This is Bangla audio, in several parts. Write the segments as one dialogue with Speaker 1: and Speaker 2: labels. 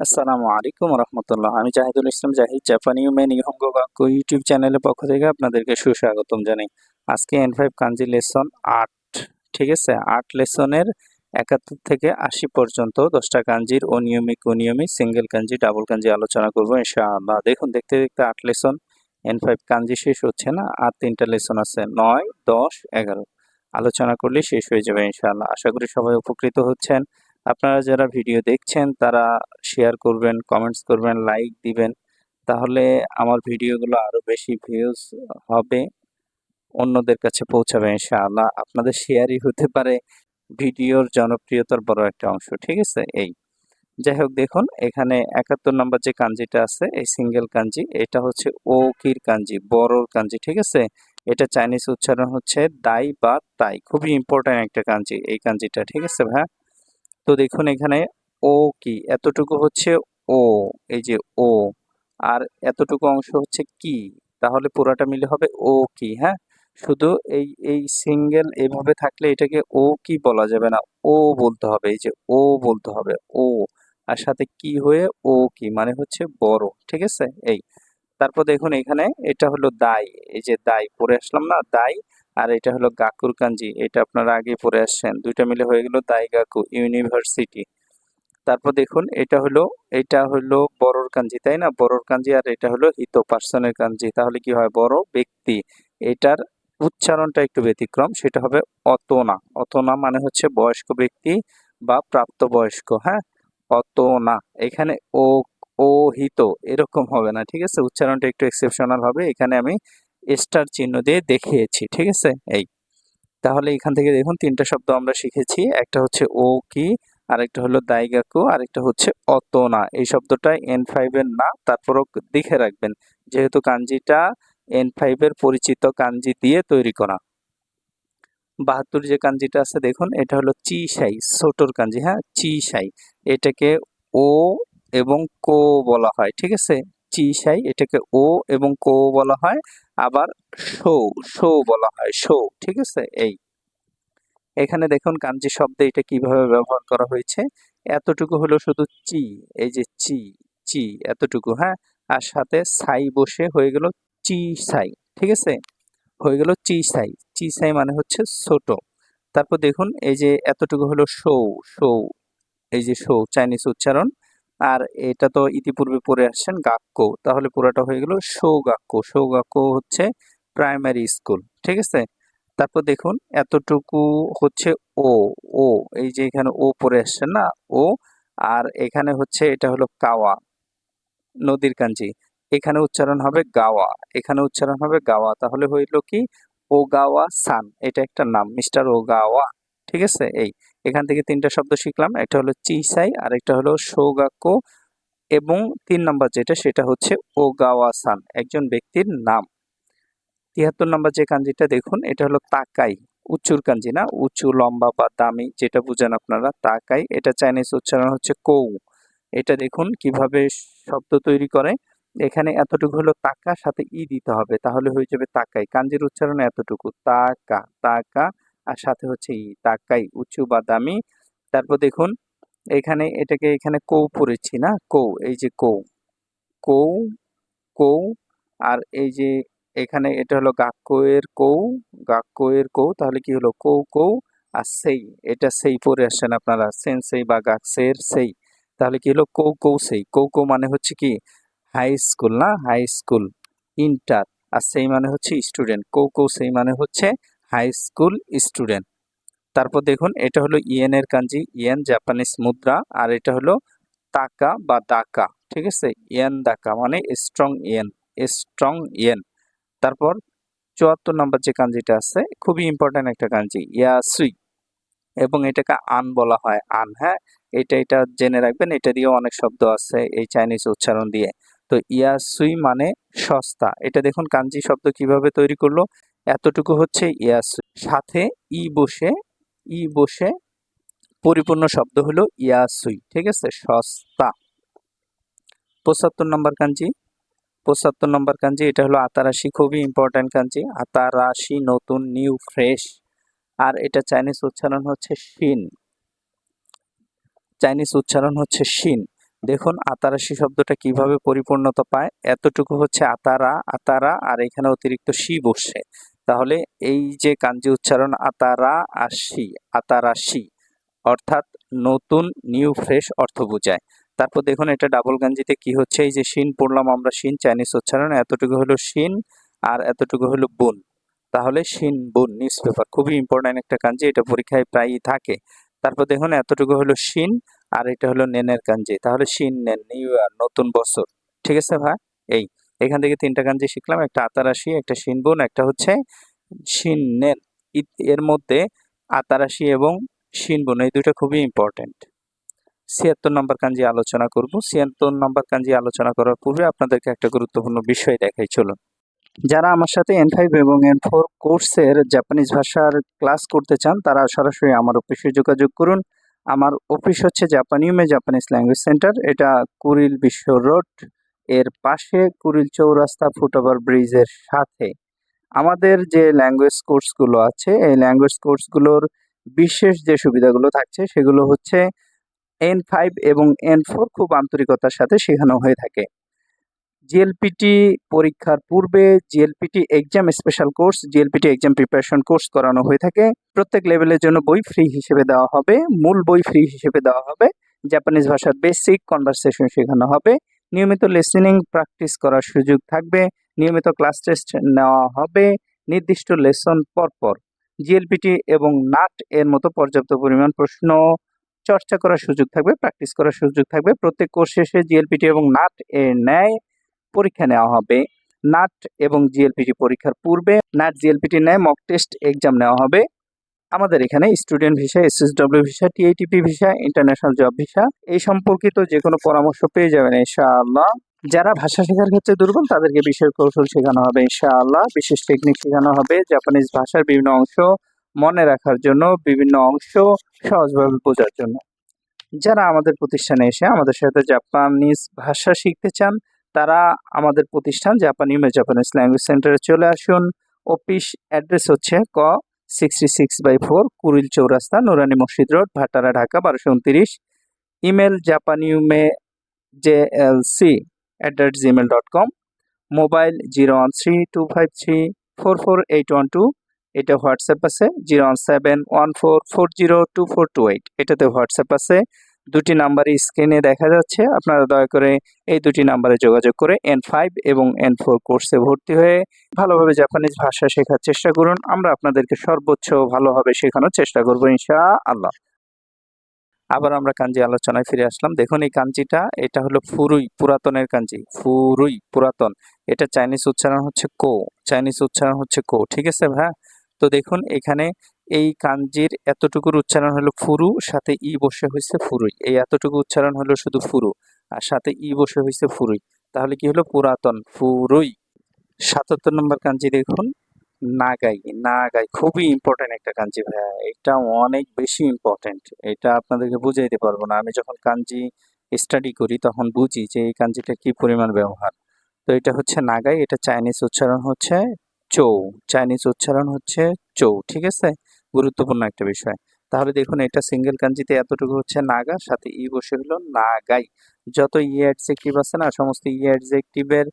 Speaker 1: আসসালামু আলাইকুম রহমতুল্লাহ। আমি জাহিদুল ইসলাম জাহিদ, জাপানি মেন ইহঙ্গ গাক্কু ইউটিউব চ্যানেলের পক্ষ থেকে আপনাদেরকে সুস্বাগতম জানাই। আজকে এন ফাইভ কাঞ্জি লেসন আট, ঠিক আছে? আট লেসনের একাত্তর থেকে আশি পর্যন্ত দশটা কাঞ্জির অনিয়মিক অনিয়মিক সিঙ্গেল কাঞ্জি, ডাবল কাঞ্জি আলোচনা করব ইনশাআল্লাহ। দেখুন, দেখতে দেখতে আট লেসন এন ফাইভ কাঞ্জি শেষ হচ্ছে না, আর তিনটা লেসন আছে নয়, দশ, এগারো। আলোচনা করলে শেষ হয়ে যাবে ইনশাআল্লাহ। আশা করি সবাই উপকৃত হচ্ছেন। আপনারা যারা ভিডিও দেখছেন, তারা শেয়ার করবেন কমেন্টস করবেন লাইক দিবেন। তাহলে আমার ভিডিওগুলো আরও বেশি ভিউজ হবে, অন্যদের কাছে পৌঁছাবে ইনশাআল্লাহ। আপনাদের শেয়ারই হতে পারে ভিডিওর জনপ্রিয়তার বড় একটা অংশ, ঠিক আছে? এই। যাই হোক, দেখুন, এখানে একাত্তর নম্বর যে কাঞ্জিটা আছে, এই সিঙ্গেল কাঞ্জি, এটা হচ্ছে ও কির কাঞ্জি, বড়র কাঞ্জি, ঠিক আছে? এটা চাইনিজ উচ্চারণ হচ্ছে দাই বা তাই, খুবই ইম্পর্ট্যান্ট একটা কাঞ্জি, এই কাঞ্জিটা, ঠিক আছে ভাই তো দেখুন এখানে ও কি? এতটুকু হচ্ছে ও, এই যে ও। আর এতটুকু অংশ হচ্ছে কি? তাহলে পুরাটা মিলে হবে ও কি হ্যাঁ? শুধু এই এই সিঙ্গেল এভাবে থাকলে এটাকে ও কি বলা যাবে না? ও বলতে হবে, এই যে ও বলতে হবে, ও। আর সাথে কি হয়ে ও কি? মানে হচ্ছে বড়, ঠিক আছে? এই। তারপর দেখুন এখানে এটা হলো দাই, এই যে দাই পরে আসলাম না? দাই আর এটা হলো গাকুর কাঞ্জি এটা আপনারা আগে পড়ে আসছেন। দুইটা মিলে হয়ে গেল দাই গাকু ইউনিভার্সিটি। তারপর দেখুন, এটা হলো এটা হলো বড়র কাঞ্জি তাই না? বড়র কাঞ্জি আর এটা হলো হিত পার্সনের কাঞ্জি। তাহলে কি হয়? বড় ব্যক্তি। এটার উচ্চারণটা একটু ব্যতিক্রম, সেটা হবে অতনা। অতনা মানে হচ্ছে বয়স্ক ব্যক্তি বা প্রাপ্তবয়স্ক হ্যাঁ? অতনা। এখানে ও ও, হিত, এরকম হবে না, ঠিক আছে? উচ্চারণটা একটু এক্সেপশনাল হবে। এখানে আমি স্টার চিহ্ন দিয়ে দেখিয়েছি, ঠিক আছে? এই, তাহলে এখান থেকে দেখুন তিনটা শব্দ আমরা শিখেছি, একটা হচ্ছে ও কি, আরেকটা হলো দাইগাকু আরেকটা হচ্ছে অতনা। এই শব্দটা এন ফাইভের না, তারপরও দেখে রাখবেন। যেহেতু কাঞ্জিটা এন ফাইভের পরিচিত কাঞ্জি দিয়ে তৈরি করা। বাহাত্তর যে কাঞ্জিটা আছে, দেখুন, এটা হলো চি সাই, ছোটর কাঞ্জি হ্যাঁ? চি সাই, এটাকে ও এবং কো বলা হয়, ঠিক আছে? চি সাই, এটাকে ও এবং কো বলা হয় আবার শো শো বলা হয় শো ঠিক আছে? এই। এখানে দেখুন কাঞ্জি শব্দে এটা কীভাবে ব্যবহার করা হয়েছে। এতটুকু হলো শুধু চি, এই যে চি চি, এতটুকু হ্যাঁ? আর সাথে সাই বসে হয়ে গেল চি সাই ঠিক আছে? হয়ে গেল চি সাই চি সাই মানে হচ্ছে ছোট। তারপর দেখুন এই যে এতটুকু হলো শো শো এই যে শো চাইনিজ উচ্চারণ। আর এটা তো ইতিপূর্বে পড়ে আসছেন গাক্য তাহলে পুরোটা হয়ে গেল শো গাক্য হচ্ছে প্রাইমারি স্কুল ঠিক আছে? তারপর দেখুন, এতটুকু হচ্ছে ও ও, এই যে এখানে ও পড়ে আসছে না, ও, আর এখানে হচ্ছে এটা হলো কাওয়া, নদীর কাঞ্জি এখানে উচ্চারণ হবে গাওয়া, এখানে উচ্চারণ হবে গাওয়া। তাহলে হইল কি ও গাওয়া সান এটা একটা নাম, মিস্টার ও গাওয়া ঠিক আছে? এই এখান থেকে তিনটা শব্দ শিখলাম। একটা হলো চিসাই আর একটা হলো সৌগাক্য এবং তিন নম্বর যেটা, সেটা হচ্ছে ও গাওয়া একজন ব্যক্তির নাম। তিয়াত্তর নম্বর যে কাঞ্জিটা দেখুন, এটা হলো তাকাই উঁচুর কাঞ্জি না, উঁচু, লম্বা বা দামি, যেটা বুঝেন আপনারা, তাকাই। এটা চাইনিজ উচ্চারণ হচ্ছে কৌ। এটা দেখুন কীভাবে শব্দ তৈরি করে। এখানে এতটুকু হলো তাকা, সাথে ই দিতে হবে, তাহলে হয়ে যাবে তাকাই। কাঞ্জির উচ্চারণ এতটুকু, তাকা তাকা আর সাথে হচ্ছে ই তাকাই উঁচু বা দামি। তারপর দেখুন, এখানে এটাকে এখানে কৌ পড়েছি না? কৌ, এই যে কৌ। কৌ কৌ, আর এই যে এখানে এটা হলো গাক্কোয়ের কৌ গাক্কোয়ের কৌ, তাহলে কি হলো? কৌ কৌ, আর সেই, এটা সেই পরে আসছেন আপনারা, সেন সেই বা গাক্সের সেই। তাহলে কি হলো? কৌ কৌ সেই। কৌ কৌ মানে হচ্ছে কি? হাই স্কুল না? হাই স্কুল, ইন্টার, আর সেই মানে হচ্ছে স্টুডেন্ট। কৌ কৌ সেই মানে হচ্ছে হাই স্কুল স্টুডেন্ট। তারপর দেখুন, এটা হলো ইয়েন এর কাঞ্জি, ইয়েন জাপানিজ মুদ্রা, আর এটা হলো তাকা বা দাকা, ঠিক আছে? ইয়েন দাকা মানে স্ট্রং ইয়েন স্ট্রং ইয়েন। তারপর চুয়াত্তর নম্বর যে কাঞ্জিটা আছে, খুবই ইম্পর্টেন্ট একটা কাঞ্জি ইয়া সুই এবং এটাকে আন বলা হয়, আন হ্যাঁ? এটা এটা জেনে রাখবেন, এটা দিয়েও অনেক শব্দ আছে এই চাইনিজ উচ্চারণ দিয়ে। তো ইয়া সুই মানে সস্তা। এটা দেখুন কাঞ্জি শব্দ কীভাবে তৈরি করল। এতটুকু হচ্ছে ইয়া সুই সাথে ই বসে ই বসে পরিপূর্ণ শব্দ হলো ইয়া সুই ঠিক আছে? সস্তা। পঁচাত্তর নম্বর কাঞ্জি। পঁচাত্তর নম্বর কাঞ্জি, এটা হলো আতারাশি, খুবই ইম্পর্ট্যান্ট কাঞ্জি। আতারাশি, নতুন নিউ ফ্রেশ আর এটা চাইনিজ উচ্চারণ হচ্ছে শিন। চাইনিজ উচ্চারণ হচ্ছে শিন। দেখুন, আতারাশি শব্দটা কীভাবে পরিপূর্ণতা পায়? এতটুকু হচ্ছে আতারা আতারা, আর এখানে অতিরিক্ত সি বসছে। তাহলে এই যে কাঞ্জি উচ্চারণ আতারা আশি আতারাশি অর্থাৎ নতুন, নিউ, ফ্রেশ অর্থ বোঝায়। তারপর দেখুন, এটা ডাবল গাঞ্জিতে কি হচ্ছে? এই যে শিন পড়লাম আমরা, শিন, চাইনিজ উচ্চারণ, এতটুকু হলো শিন, আর এতটুকু হলো বুন। তাহলে শিন, বুন, নিউজ পেপার, খুবই ইম্পর্টেন্ট একটা কাঞ্জি, এটা পরীক্ষায় প্রায়ই থাকে। তারপর দেখুন, এতটুকু হলো শিন আর এটা হলো নেনের কাঞ্জি। তাহলে শিন, নেন, নিউ ইয়ার, নতুন বছর। ঠিক আছে ভাই? এই, এখান থেকে তিনটা কাঞ্জি শিখলাম, একটা আতারাশি, একটা শিনবুন একটা হচ্ছে শিন, নেন। এর মধ্যে আতারাশি এবং শিনবুন এই দুটো খুবই ইম্পর্টেন্ট ছিয়াত্তর নম্বর কাঞ্জি আলোচনা করব। ছিয়াত্তর নম্বর কাঞ্জি আলোচনা করার পূর্বে আপনাদেরকে একটা গুরুত্বপূর্ণ বিষয় দেখাই, চলুন। যারা আমার সাথে এন ফাইভ এবং এন ফোর কোর্সের জাপানিজ ভাষার ক্লাস করতে চান, তারা সরাসরি আমার অফিসে যোগাযোগ করুন। আমার অফিস হচ্ছে জাপানিউমে জাপানিজ ল্যাঙ্গুয়েজ সেন্টার এটা কুরিল বিশ্ব রোড। এর পাশে কুরিল চৌরাস্তা ফুটওভার ব্রিজের সাথে। আমাদের যে ল্যাঙ্গুয়েজ কোর্সগুলো আছে, এই ল্যাঙ্গুয়েজ কোর্সগুলোর বিশেষ যে সুবিধাগুলো থাকছে, সেগুলো হচ্ছে এন ফাইভ এবং এন ফোর খুব আন্তরিকতার সাথে শেখানো হয়ে থাকে। জিএলপিটি পরীক্ষার পূর্বে JLPT exam special course JLPT exam preparation course করানো হয়ে থাকে। প্রত্যেক লেভেলের জন্য বই ফ্রি হিসেবে দেওয়া হবে। মূল বই ফ্রি হিসেবে দেওয়া হবে। জাপানিজ ভাষার বেসিক কনভারসেশন শেখানো হবে। নিয়মিত লিসেনিং প্র্যাকটিস করার সুযোগ থাকবে। নিয়মিত ক্লাস টেস্ট নেওয়া হবে। নির্দিষ্ট লেসন পরপর। জিএলপিটি এবং নাট এর মতো পর্যাপ্ত পরিমাণ প্রশ্ন চর্চা করার সুযোগ থাকবে প্র্যাকটিস করার সুযোগ থাকবে। প্রত্যেক কোর্স শেষে জিএলপিটি এবং নাট এর ন্যায় পরীক্ষা নেওয়া হবে। নাট এবং জিএলপিটি পরীক্ষার পূর্বে নাট জিএলপিটির ন্যায় মক টেস্ট এক্সাম নেওয়া হবে। আমাদের এখানে student visa SSW visa TITP visa international job visa এই সম্পর্কিত যে কোনো পরামর্শ পেয়ে যাবেন ইনশাআল্লাহ। যারা ভাষা শেখার ক্ষেত্রে দুর্বল, তাদেরকে বিশেষ কৌশল শেখানো হবে ইনশাআল্লাহ। বিশেষ টেকনিক শেখানো হবে জাপানিজ ভাষার বিভিন্ন অংশ মনে রাখার জন্য, বিভিন্ন অংশ সহজভাবে বোঝার জন্য। যারা আমাদের প্রতিষ্ঠানে এসে আমাদের সাথে জাপানিজ ভাষা শিখতে চান তারা আমাদের প্রতিষ্ঠান জাপানি জাপানিজ ল্যাঙ্গুয়েজ সেন্টারে চলে আসুন। অফিস অ্যাড্রেস হচ্ছে ক sixty six by four Kuril চৌরাস্তা নুরানি মসজিদ রোড, ভাটারা, ঢাকা, বারোশো উনত্রিশ। Email জাপানিউমে J L C at the Gmail dot com mobile zero one three two five three four four eight one two এটা হোয়াটসঅ্যাপ আছে। Zero one seven one four four zero two four two eight এটাতে হোয়াটসঅ্যাপ আছে। দুটি নাম্বারই স্ক্রিনে দেখা যাচ্ছে। আপনারা দয়া করে এই দুটি নাম্বারে যোগাযোগ করে এন ফাইভ এবং এন ফোর কোর্সে ভর্তি হয়ে ভালোভাবে জাপানিজ ভাষা শেখার চেষ্টা করুন। আমরা আপনাদেরকে সর্বোচ্চ ভালোভাবে শেখানোর চেষ্টা করব ইনশা আল্লাহ আবার আমরা কাঞ্জি আলোচনায় ফিরে আসলাম। দেখুন এই কাঞ্জিটা, এটা হলো ফুরুই, পুরাতনের কাঞ্জি। ফুরুই, পুরাতন। এটা চাইনিজ উচ্চারণ হচ্ছে কো। চাইনিজ উচ্চারণ হচ্ছে কো। ঠিক আছে ভাই তো দেখুন এখানে এই কাঞ্জির এতটুকুর উচ্চারণ হলো ফুরু, সাথে ই বসে হয়েছে ফুরুই। এই এতটুকু উচ্চারণ হলো শুধু ফুরু, আর সাথে ই বসে হয়েছে ফুরুই। তাহলে কি হলো? পুরাতন, ফুরুই। সাতাত্তর নম্বর কাঞ্জি দেখুন, নাগাই। নাগাই, খুবই ইম্পর্টেন্ট একটা কাঞ্জি ভাইয়া। এটা অনেক বেশি ইম্পর্টেন্ট এটা আপনাদেরকে বুঝাইতে পারব না। আমি যখন কাঞ্জি স্টাডি করি, তখন বুঝি যে এই কাঞ্জিটা কি পরিমাণ ব্যবহার। তো এটা হচ্ছে নাগাই, এটা চাইনিজ উচ্চারণ হচ্ছে চৌ। চাইনিজ উচ্চারণ হচ্ছে চৌ, ঠিক আছে? গুরুত্বপূর্ণ একটা বিষয়। তাহলে দেখুন, এটা সিঙ্গেল কাঞ্জিতে এতটুকু হচ্ছে নাগা, সাথে ই বসে হলো নাগাই। যত ই অ্যাডজেক্টিভ আছে না, সমস্ত ই অ্যাডজেক্টিভের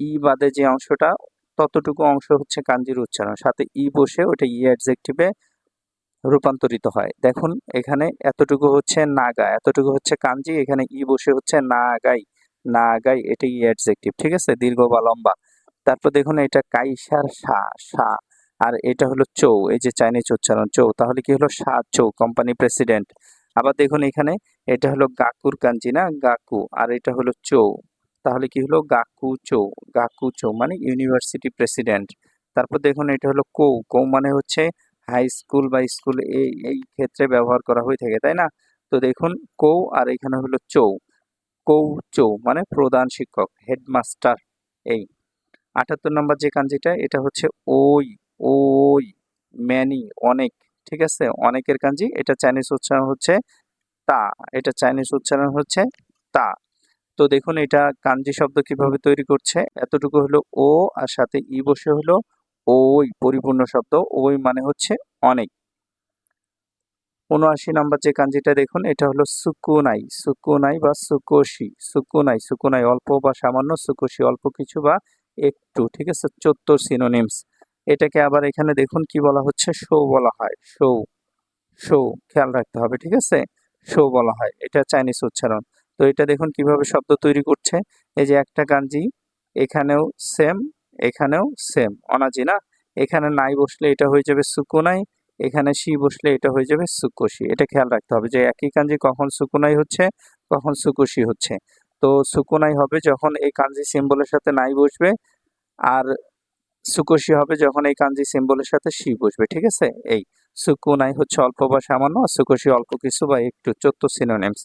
Speaker 1: ই বাদে যে অংশটা, ততটুকু অংশ হচ্ছে কাঞ্জির উচ্চারণ। সাথে ই বসে ওটা ই অ্যাডজেক্টিভে রূপান্তরিত হয়। দেখুন, এখানে এতটুকু হচ্ছে নাগা, এতটুকু হচ্ছে কাঞ্জি এখানে ই বসে হচ্ছে নাগাই। নাগাই, এটা ই অ্যাডজেক্টিভ ঠিক আছে? দীর্ঘ বা লম্বা। তারপর দেখুন, এটা কাইসার সা সা। আর এটা হলো চৌ, এই যে চাইনিজ উচ্চারণ, চৌ। তাহলে কি হলো? সা, চৌ কোম্পানি প্রেসিডেন্ট আবার দেখুন এখানে, এটা হলো গাকুর কাঞ্জি না? গাকু। আর এটা হলো চৌ। তাহলে কি হলো? গাকু চৌ। গাকু চৌ মানে ইউনিভার্সিটি প্রেসিডেন্ট তারপর দেখুন এটা হলো কৌ। কৌ মানে হচ্ছে হাই স্কুল বা স্কুল এই এই ক্ষেত্রে ব্যবহার করা হয়ে থাকে, তাই না? তো দেখুন, কৌ আর এখানে হলো চৌ। কৌ চৌ মানে প্রধান শিক্ষক হেডমাস্টার এই আটাত্তর নম্বর যে কাঞ্জিটা এটা হচ্ছে ওই ওই ম্যানি অনেক, ঠিক আছে? অনেকের কাঞ্জি এটা চাইনিজ উচ্চারণ হচ্ছে তা, এটা চাইনিজ উচ্চারণ হচ্ছে তা। তো দেখুন, এটা কাঞ্জি শব্দ কীভাবে তৈরি করছে? এতটুকু হলো ও, আর সাথে ই বসে হলো ওই, পরিপূর্ণ শব্দ, ওই মানে হচ্ছে অনেক। উনআশি নাম্বার যে কাঞ্জিটা দেখুন, এটা হলো সুকুনাই সুকুনাই বা সুকোশি, সুকুনাই সুকুনাই অল্প বা সামান্য, সুকোশি অল্প কিছু বা একটু, ঠিক আছে? চোদ্দ সিনোনিমস এটাকে আবার এখানে দেখুন কি বলা হচ্ছে? শো বলা হয়। শো শো খেয়াল রাখতে হবে, ঠিক আছে? শো বলা হয়। এটা চাইনিজ উচ্চারণ। তো এটা দেখুন কীভাবে শব্দ তৈরি করছে। এই যে একটা কাঞ্জি এখানেও সেম এখানেও সেম অনাজি না? এখানে নাই বসলে এটা হয়ে যাবে সুকুনাই, এখানে সি বসলে এটা হয়ে যাবে সুকোশি। এটা খেয়াল রাখতে হবে যে একই কাঞ্জি কখন সুকুনাই হচ্ছে, কখন সুকোশি হচ্ছে। তো সুকুনাই হবে যখন এই কাঞ্জি সিম্বলের সাথে নাই বসবে, আর সুকোশি হবে যখন এই কাঞ্জি সিম্বলের সাথে শি বসবে, ঠিক আছে? এই সুকুনাই হচ্ছে অল্প বা সামান্য সুকোশি অল্প কিছু বা একটু চোদ্দ সিনোনিমস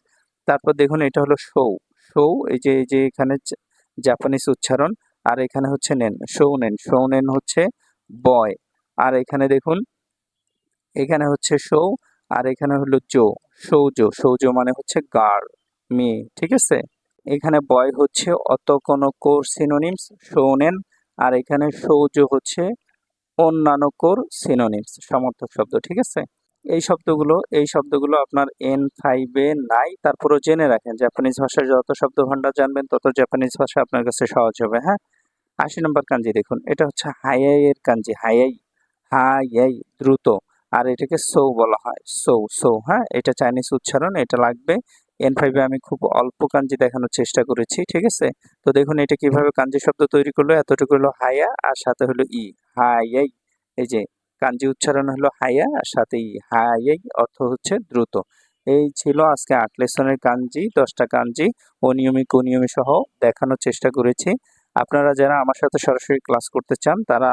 Speaker 1: তারপর দেখুন এটা হলো শৌ শৌ এই যে এই যে এখানে জাপানিজ উচ্চারণ, আর এখানে হচ্ছে নেন সৌনেন সৌনেন হচ্ছে বয়। আর এখানে দেখুন, এখানে হচ্ছে সৌ, আর এখানে হলো জো, সৌজ। সৌজ মানে হচ্ছে গার্ল মেয়ে, ঠিক আছে? এখানে বয় হচ্ছে অত কোনো কোর সিনোনিমস সৌনেন আর এখানে সৌজ হচ্ছে অন্যান্য কোর সিনোনিমস সমর্থক শব্দ, ঠিক আছে? এই শব্দগুলো এই শব্দগুলো আপনার এন ফাইভে নাই, তারপরও জেনে রাখেন জাপানিজ ভাষার যত শব্দ ভান্ডার জানবেন, তত জাপানিজ ভাষা আপনার কাছে সহজ হবে হ্যাঁ? আশি নম্বর কাঞ্জি দেখুন, এটা হচ্ছে হাইয়াই এর কাঞ্জি, হাইয়াই হাইয়াই, দ্রুত, আর এটাকে সৌ বলা হয়, সৌ সৌ হ্যাঁ? এটা চাইনিজ উচ্চারণ, এটা লাগবে এন ফাইভে আমি খুব অল্প কাঞ্জি দেখানোর চেষ্টা করেছি, ঠিক আছে? তো দেখুন এটা কীভাবে কাঞ্জি শব্দ তৈরি করল, এতটুকু হলো হায়া আর সাথে হলো ই হাইয়াই এই যে কাঞ্জি উচ্চারণ হলো হায়া আর সাথে ই হাইয়াই অর্থ হচ্ছে দ্রুত। এই ছিল আজকে আট লেসনের কাঞ্জি দশটা কাঞ্জি অনিয়মিক অনিয়মী সহ দেখানোর চেষ্টা করেছি। আপনারা যারা আমার সাথে সরাসরি ক্লাস করতে চান, তারা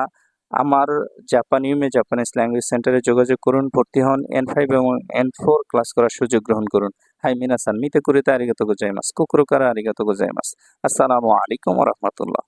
Speaker 1: আমার জাপান ইউমে জাপানিজ ল্যাঙ্গুয়েজ সেন্টারে যোগাযোগ করুন, ভর্তি হন এন ফাইভ এবং এন ফোর ক্লাস করার সুযোগ গ্রহণ করুন। হাই মিনাসান মিতে করিতে আরিগত গোজাইমাস কুকুরকার আরিগত গোজাইমাস আসসালামু আলাইকুম রহমতুল্লাহ